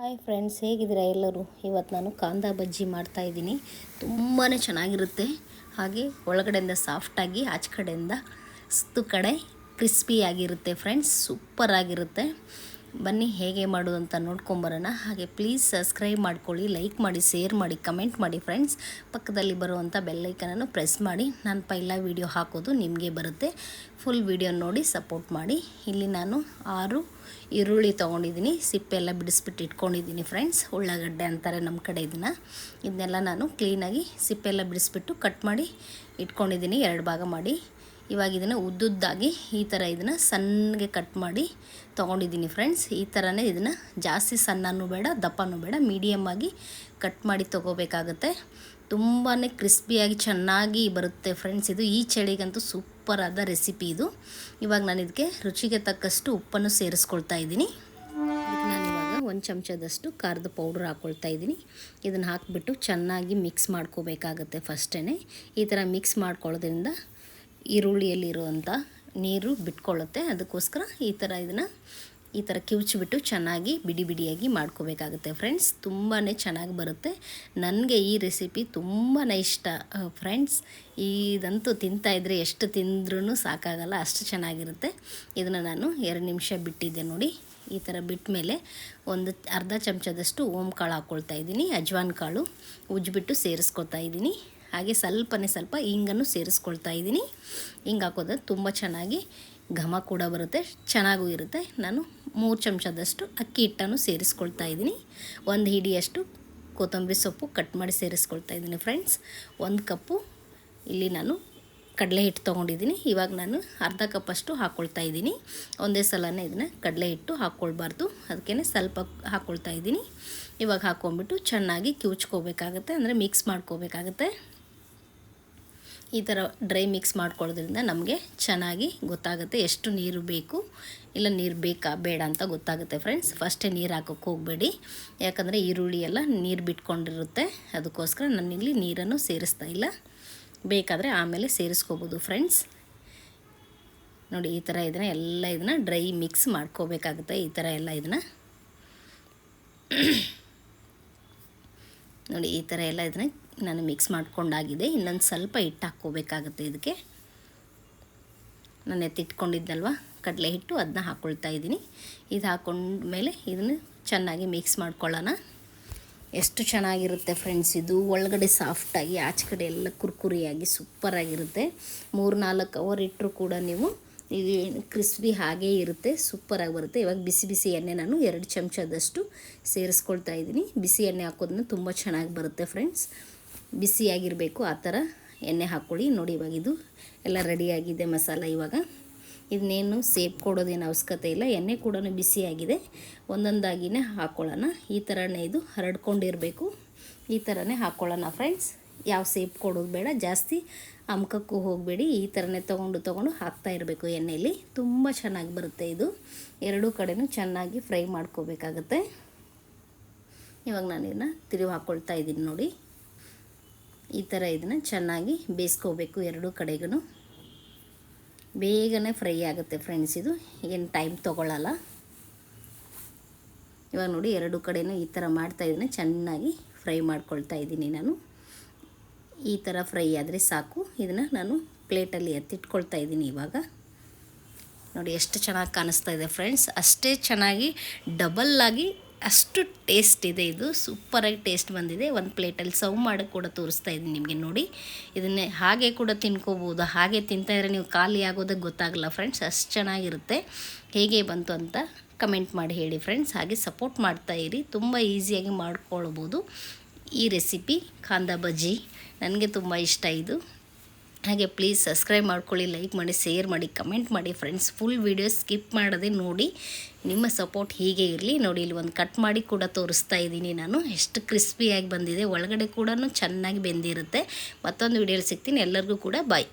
Hi friends ಹೇಗಿದ್ದೀರಾ ಎಲ್ಲರೂ? ಇವತ್ತು ನಾನು ಕಾಂದ ಬಜ್ಜಿ ಮಾಡ್ತಾ ಇದ್ದೀನಿ. ತುಂಬಾ ಚೆನ್ನಾಗಿರುತ್ತೆ. ಹಾಗೆ ಒಳಗಡೆಯಿಂದ ಸಾಫ್ಟಾಗಿ ಆಚೆ ಕಡೆಯಿಂದ ಸುತ್ತು ಕಡೆ ಕ್ರಿಸ್ಪಿಯಾಗಿರುತ್ತೆ ಫ್ರೆಂಡ್ಸ್ ಸೂಪರ್ ಆಗಿರುತ್ತೆ. ಬನ್ನಿ ಹೇಗೆ ಮಾಡೋದು ಅಂತ ನೋಡ್ಕೊಂಬರೋಣ. ಹಾಗೆ ಪ್ಲೀಸ್ ಸಬ್ಸ್ಕ್ರೈಬ್ ಮಾಡ್ಕೊಳ್ಳಿ ಲೈಕ್ ಮಾಡಿ ಶೇರ್ ಮಾಡಿ ಕಮೆಂಟ್ ಮಾಡಿ ಫ್ರೆಂಡ್ಸ್ ಪಕ್ಕದಲ್ಲಿ ಬರುವಂಥ ಬೆಲ್ಲೈಕನನ್ನು ಪ್ರೆಸ್ ಮಾಡಿ. ನಾನು ಪೈಲ ವೀಡಿಯೋ ಹಾಕೋದು ನಿಮಗೆ ಬರುತ್ತೆ. ಫುಲ್ ವೀಡಿಯೋ ನೋಡಿ ಸಪೋರ್ಟ್ ಮಾಡಿ. ಇಲ್ಲಿ ನಾನು ಆರು ಈರುಳ್ಳಿ ತೊಗೊಂಡಿದ್ದೀನಿ. ಸಿಪ್ಪೆಲ್ಲ ಬಿಡಿಸ್ಬಿಟ್ಟು ಇಟ್ಕೊಂಡಿದ್ದೀನಿ ಫ್ರೆಂಡ್ಸ್ ಉಳ್ಳಾಗಡ್ಡೆ ಅಂತಾರೆ ನಮ್ಮ ಕಡೆ ಇದನ್ನು. ಇದನ್ನೆಲ್ಲ ನಾನು ಕ್ಲೀನಾಗಿ ಸಿಪ್ಪೆಲ್ಲ ಬಿಡಿಸ್ಬಿಟ್ಟು ಕಟ್ ಮಾಡಿ ಇಟ್ಕೊಂಡಿದ್ದೀನಿ. ಎರಡು ಭಾಗ ಮಾಡಿ. ಇವಾಗ ಇದನ್ನು ಉದ್ದುದ್ದಾಗಿ ಈ ಥರ ಇದನ್ನು ಸಣ್ಣಗೆ ಕಟ್ ಮಾಡಿ ತೊಗೊಂಡಿದ್ದೀನಿ ಫ್ರೆಂಡ್ಸ್ ಈ ಥರನೇ ಇದನ್ನು ಜಾಸ್ತಿ ಸಣ್ಣನೂ ಬೇಡ, ದಪ್ಪನೂ ಬೇಡ ಮೀಡಿಯಮ್ಮಾಗಿ ಕಟ್ ಮಾಡಿ ತೊಗೋಬೇಕಾಗತ್ತೆ. ತುಂಬಾ ಕ್ರಿಸ್ಪಿಯಾಗಿ ಚೆನ್ನಾಗಿ ಬರುತ್ತೆ ಫ್ರೆಂಡ್ಸ್ ಇದು ಈ ಚಳಿಗಂತೂ ಸೂಪರ್ ಆದ ರೆಸಿಪಿ ಇದು. ಇವಾಗ ನಾನು ಇದಕ್ಕೆ ರುಚಿಗೆ ತಕ್ಕಷ್ಟು ಉಪ್ಪನ್ನು ಸೇರಿಸ್ಕೊಳ್ತಾ ಇದ್ದೀನಿ. ನಾನು ಇವಾಗ ಒಂದು ಚಮಚದಷ್ಟು ಖಾರದ ಪೌಡ್ರ್ ಹಾಕ್ಕೊಳ್ತಾ ಇದ್ದೀನಿ. ಇದನ್ನು ಹಾಕಿಬಿಟ್ಟು ಚೆನ್ನಾಗಿ ಮಿಕ್ಸ್ ಮಾಡ್ಕೋಬೇಕಾಗತ್ತೆ ಫಸ್ಟೇ ಈ ಥರ ಮಿಕ್ಸ್ ಮಾಡ್ಕೊಳ್ಳೋದ್ರಿಂದ ಈರುಳ್ಳಿಯಲ್ಲಿರುವಂಥ ನೀರು ಬಿಟ್ಕೊಳ್ಳುತ್ತೆ. ಅದಕ್ಕೋಸ್ಕರ ಈ ಥರ ಇದನ್ನು ಈ ಥರ ಕಿವುಚಿಬಿಟ್ಟು ಚೆನ್ನಾಗಿ ಬಿಡಿ ಬಿಡಿಯಾಗಿ ಮಾಡ್ಕೋಬೇಕಾಗುತ್ತೆ ಫ್ರೆಂಡ್ಸ್. ತುಂಬಾ ಚೆನ್ನಾಗಿ ಬರುತ್ತೆ. ನನಗೆ ಈ ರೆಸಿಪಿ ತುಂಬಾ ಇಷ್ಟ ಫ್ರೆಂಡ್ಸ್. ಇದಂತೂ ತಿಂತಾಯಿದ್ರೆ ಎಷ್ಟು ತಿಂದ್ರೂ ಸಾಕಾಗಲ್ಲ, ಅಷ್ಟು ಚೆನ್ನಾಗಿರುತ್ತೆ. ಇದನ್ನು ನಾನು ಎರಡು ನಿಮಿಷ ಬಿಟ್ಟಿದ್ದೆ ನೋಡಿ. ಈ ಥರ ಬಿಟ್ಟ ಮೇಲೆ ಒಂದು ಅರ್ಧ ಚಮಚದಷ್ಟು ಓಮ್ ಕಾಳು ಹಾಕ್ಕೊಳ್ತಾ ಇದ್ದೀನಿ. ಅಜ್ವಾನ್ ಕಾಳು ಉಜ್ಜಿಬಿಟ್ಟು ಸೇರಿಸ್ಕೊತಾ ಇದ್ದೀನಿ. ಹಾಗೆ ಸ್ವಲ್ಪನೇ ಸ್ವಲ್ಪ ಹಿಂಗನ್ನು ಸೇರಿಸ್ಕೊಳ್ತಾ ಇದ್ದೀನಿ. ಹಿಂಗೆ ಹಾಕೋದ್ರೆ ತುಂಬ ಚೆನ್ನಾಗಿ ಘಮ ಕೂಡ ಬರುತ್ತೆ, ಚೆನ್ನಾಗೂ ಇರುತ್ತೆ. ನಾನು ಮೂರು ಚಮಚದಷ್ಟು ಅಕ್ಕಿ ಹಿಟ್ಟನ್ನು ಸೇರಿಸ್ಕೊಳ್ತಾ ಇದ್ದೀನಿ. ಒಂದು ಹಿಡಿಯಷ್ಟು ಕೊತ್ತಂಬರಿ ಸೊಪ್ಪು ಕಟ್ ಮಾಡಿ ಸೇರಿಸ್ಕೊಳ್ತಾ ಇದ್ದೀನಿ ಫ್ರೆಂಡ್ಸ್ ಒಂದು ಕಪ್ಪು ಇಲ್ಲಿ ನಾನು ಕಡಲೆ ಹಿಟ್ಟು ತೊಗೊಂಡಿದ್ದೀನಿ. ಇವಾಗ ನಾನು ಅರ್ಧ ಕಪ್ಪಷ್ಟು ಹಾಕ್ಕೊಳ್ತಾ ಇದ್ದೀನಿ. ಒಂದೇ ಸಲನೇ ಇದನ್ನು ಕಡಲೆ ಹಿಟ್ಟು ಹಾಕ್ಕೊಳ್ಬಾರ್ದು ಅದಕ್ಕೇ ಸ್ವಲ್ಪ ಹಾಕ್ಕೊಳ್ತಾ ಇದ್ದೀನಿ. ಇವಾಗ ಹಾಕ್ಕೊಂಬಿಟ್ಟು ಚೆನ್ನಾಗಿ ಕಿವುಚ್ಕೋಬೇಕಾಗತ್ತೆ, ಅಂದರೆ ಮಿಕ್ಸ್ ಮಾಡ್ಕೋಬೇಕಾಗತ್ತೆ. ಈ ಥರ ಡ್ರೈ ಮಿಕ್ಸ್ ಮಾಡ್ಕೊಳ್ಳೋದ್ರಿಂದ ನಮಗೆ ಚೆನ್ನಾಗಿ ಗೊತ್ತಾಗುತ್ತೆ ಎಷ್ಟು ನೀರು ಬೇಕು ಇಲ್ಲ ನೀರು ಬೇಕಾ ಬೇಡ ಅಂತ ಗೊತ್ತಾಗುತ್ತೆ ಫ್ರೆಂಡ್ಸ್. ಫಸ್ಟೇ ನೀರು ಹಾಕೋಕ್ಕೆ ಹೋಗಬೇಡಿ. ಯಾಕಂದರೆ ಈರುಳ್ಳಿ ಎಲ್ಲ ನೀರು ಬಿಟ್ಕೊಂಡಿರುತ್ತೆ. ಅದಕ್ಕೋಸ್ಕರ ನಾನಿಲ್ಲಿ ನೀರನ್ನು ಸೇರಿಸ್ತಾ ಇಲ್ಲ. ಬೇಕಾದರೆ ಆಮೇಲೆ ಸೇರಿಸ್ಕೋಬೋದು ಫ್ರೆಂಡ್ಸ್. ನೋಡಿ, ಈ ಥರ ಇದನ್ನು ಎಲ್ಲ ಇದನ್ನು ಡ್ರೈ ಮಿಕ್ಸ್ ಮಾಡ್ಕೋಬೇಕಾಗುತ್ತೆ. ಈ ಥರ ಎಲ್ಲ ಇದನ್ನು. ನೋಡಿ, ಈ ಥರ ಎಲ್ಲ ಇದನ್ನು ನಾನು ಮಿಕ್ಸ್ ಮಾಡ್ಕೊಂಡಾಗಿದೆ. ಇನ್ನೊಂದು ಸ್ವಲ್ಪ ಹಿಟ್ಟು ಹಾಕ್ಕೋಬೇಕಾಗುತ್ತೆ ಇದಕ್ಕೆ. ನಾನು ಎತ್ತಿಟ್ಕೊಂಡಿದ್ದಲ್ವ ಕಡಲೆ ಹಿಟ್ಟು ಅದನ್ನ ಹಾಕ್ಕೊಳ್ತಾ ಇದ್ದೀನಿ. ಇದು ಹಾಕ್ಕೊಂಡ್ಮೇಲೆ ಇದನ್ನು ಚೆನ್ನಾಗಿ ಮಿಕ್ಸ್ ಮಾಡ್ಕೊಳ್ಳೋಣ. ಎಷ್ಟು ಚೆನ್ನಾಗಿರುತ್ತೆ ಫ್ರೆಂಡ್ಸ್ ಇದು. ಒಳಗಡೆ ಸಾಫ್ಟಾಗಿ ಆಚೆ ಕಡೆ ಎಲ್ಲ ಕುರ್ಕುರಿಯಾಗಿ ಸೂಪರಾಗಿರುತ್ತೆ. ಮೂರು ನಾಲ್ಕು ಅವರ್ ಇಟ್ಟರು ಕೂಡ ನೀವು ಇದು ಕ್ರಿಸ್ಪಿ ಹಾಗೇ ಇರುತ್ತೆ, ಸೂಪರಾಗಿ ಬರುತ್ತೆ. ಇವಾಗ ಬಿಸಿ ಬಿಸಿ ಎಣ್ಣೆ ನಾನು ಎರಡು ಚಮಚದಷ್ಟು ಸೇರಿಸ್ಕೊಳ್ತಾ ಇದ್ದೀನಿ. ಬಿಸಿ ಎಣ್ಣೆ ಹಾಕೋದನ್ನ ತುಂಬ ಚೆನ್ನಾಗಿ ಬರುತ್ತೆ ಫ್ರೆಂಡ್ಸ್ ಬಿಸಿಯಾಗಿರಬೇಕು, ಆ ಥರ ಎಣ್ಣೆ ಹಾಕ್ಕೊಳ್ಳಿ. ನೋಡಿ ಇವಾಗ ಇದು ಎಲ್ಲ ರೆಡಿಯಾಗಿದೆ ಮಸಾಲ ಇವಾಗ. ಇದನ್ನೇನು ಸೇಪ್ ಕೊಡೋದೇನು ಅವಶ್ಯಕತೆ ಇಲ್ಲ. ಎಣ್ಣೆ ಕೂಡ ಬಿಸಿಯಾಗಿದೆ. ಒಂದೊಂದಾಗಿನೇ ಹಾಕ್ಕೊಳ್ಳೋಣ ಈ ಥರನೇ ಇದು ಹರಡ್ಕೊಂಡಿರಬೇಕು. ಈ ಥರನೇ ಹಾಕ್ಕೊಳ್ಳೋಣ ಫ್ರೆಂಡ್ಸ್. ಯಾವ ಸೇಪ್ ಕೊಡೋದು ಬೇಡ. ಜಾಸ್ತಿ ಅಮ್ಕಕ್ಕೂ ಹೋಗಬೇಡಿ. ಈ ಥರನೇ ತೊಗೊಂಡು ತೊಗೊಂಡು ಹಾಕ್ತಾ ಇರಬೇಕು ಎಣ್ಣೆಯಲ್ಲಿ ತುಂಬ ಚೆನ್ನಾಗಿ ಬರುತ್ತೆ ಇದು. ಎರಡೂ ಕಡೆನೂ ಚೆನ್ನಾಗಿ ಫ್ರೈ ಮಾಡ್ಕೋಬೇಕಾಗತ್ತೆ. ಇವಾಗ ನಾನು ಇದನ್ನ ತಿರುವು ಹಾಕ್ಕೊಳ್ತಾ ಇದ್ದೀನಿ ನೋಡಿ. ಈ ಥರ ಇದನ್ನು ಚೆನ್ನಾಗಿ ಬೇಯಿಸ್ಕೋಬೇಕು ಎರಡೂ ಕಡೆಗೂ ಬೇಗನೆ ಫ್ರೈ ಆಗುತ್ತೆ ಫ್ರೆಂಡ್ಸ್ ಇದು. ಏನು ಟೈಮ್ ತೊಗೊಳ್ಳಲ್ಲ ಇವಾಗ ನೋಡಿ ಎರಡು ಕಡೆನೂ ಈ ಥರ ಮಾಡ್ತಾಯಿದ್ದೀನಿ ಚೆನ್ನಾಗಿ ಫ್ರೈ ಮಾಡ್ಕೊಳ್ತಾ ಇದ್ದೀನಿ ನಾನು. ಈ ಥರ ಫ್ರೈ ಆದರೆ ಸಾಕು. ಇದನ್ನು ನಾನು ಪ್ಲೇಟಲ್ಲಿ ಎತ್ತಿಟ್ಕೊಳ್ತಾ ಇದ್ದೀನಿ ಇವಾಗ. ನೋಡಿ ಎಷ್ಟು ಚೆನ್ನಾಗಿ ಕಾಣಿಸ್ತಾ ಇದೆ ಫ್ರೆಂಡ್ಸ್. ಅಷ್ಟೇ ಚೆನ್ನಾಗಿ ಡಬಲ್ಲಾಗಿ ಅಷ್ಟು ಟೇಸ್ಟ್ ಇದೆ ಇದು. ಸೂಪರಾಗಿ ಟೇಸ್ಟ್ ಬಂದಿದೆ. ಒಂದು ಪ್ಲೇಟಲ್ಲಿ ಸರ್ವ್ ಮಾಡಿ ಕೂಡ ತೋರಿಸ್ತಾ ಇದ್ದೀನಿ ನಿಮಗೆ ನೋಡಿ. ಇದನ್ನೇ ಹಾಗೆ ಕೂಡ ತಿನ್ಕೋಬೋದು. ಹಾಗೆ ತಿಂತಾಯಿದ್ರೆ ನೀವು ಖಾಲಿ ಆಗೋದಕ್ಕೆ ಗೊತ್ತಾಗಲ್ಲ ಫ್ರೆಂಡ್ಸ್ ಅಷ್ಟು ಚೆನ್ನಾಗಿರುತ್ತೆ. ಹೇಗೆ ಬಂತು ಅಂತ ಕಮೆಂಟ್ ಮಾಡಿ ಹೇಳಿ ಫ್ರೆಂಡ್ಸ್ ಹಾಗೆ ಸಪೋರ್ಟ್ ಮಾಡ್ತಾ ಇರಿ. ತುಂಬ ಈಸಿಯಾಗಿ ಮಾಡ್ಕೊಳ್ಬೋದು. ಈ ರೆಸಿಪಿ ಕಾಂದ ಬಜ್ಜಿ. ನನಗೆ ತುಂಬ ಇಷ್ಟ ಇದು. ಹಾಗೆ ಪ್ಲೀಸ್ ಸಬ್ಸ್ಕ್ರೈಬ್ ಮಾಡ್ಕೊಳ್ಳಿ ಲೈಕ್ ಮಾಡಿ ಶೇರ್ ಮಾಡಿ ಕಮೆಂಟ್ ಮಾಡಿ ಫ್ರೆಂಡ್ಸ್ ಫುಲ್ ವೀಡಿಯೋ ಸ್ಕಿಪ್ ಮಾಡದೆ ನೋಡಿ ನಿಮ್ಮ ಸಪೋರ್ಟ್ ಹೀಗೆ ಇರಲಿ. ನೋಡಿ, ಇಲ್ಲಿ ಒಂದು ಕಟ್ ಮಾಡಿ ಕೂಡ ತೋರಿಸ್ತಾ ಇದ್ದೀನಿ ನಾನು. ಎಷ್ಟು ಕ್ರಿಸ್ಪಿಯಾಗಿ ಬಂದಿದೆ. ಒಳಗಡೆ ಕೂಡ ಚೆನ್ನಾಗಿ ಬೆಂದಿರುತ್ತೆ. ಮತ್ತೊಂದು ವೀಡಿಯೋಲಿ ಸಿಗ್ತೀನಿ. ಎಲ್ಲರಿಗೂ ಕೂಡ ಬಾಯ್